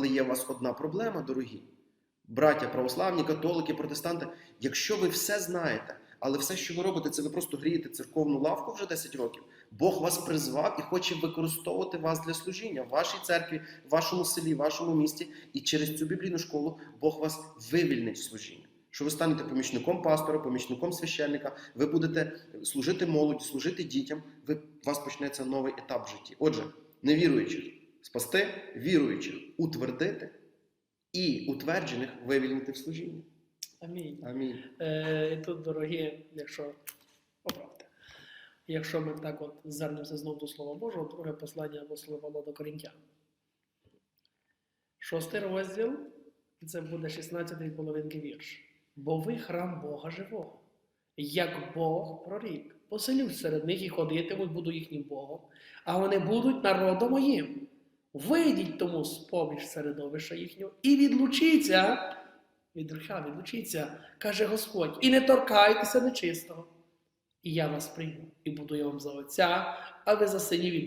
Але є у вас одна проблема, дорогі. Браття, православні, католики, протестанти. Якщо ви все знаєте, але все, що ви робите, це ви просто грієте церковну лавку вже 10 років. Бог вас призвав і хоче використовувати вас для служіння в вашій церкві, в вашому селі, в вашому місті. І через цю біблійну школу Бог вас вивільнить в служіння. Що ви станете помічником пастора, помічником священника, ви будете служити молоді, служити дітям. Ви, у вас почнеться новий етап в житті. Отже, невіруючих спасти, віруючих утвердити і утверджених вивільнити в служінні. Амінь. Амінь. Е, і тут, дорогі, якщо поправте, якщо ми так от звернемося знову до Слова Божого, друге послання апостола Павла до Корінтян. Шостий розділ, це буде 16-й половинки вірш. Бо ви храм Бога живого, як Бог прорік. Поселюсь серед них і ходитимуть, буду їхнім Богом, а вони будуть народом моїм. Вийдіть тому з поміж середовища їхнього і відлучіться від гріха, відлучіться, каже Господь, і не торкайтеся нечистого. І я вас прийму, і буду я вам за отця, а ви за синів і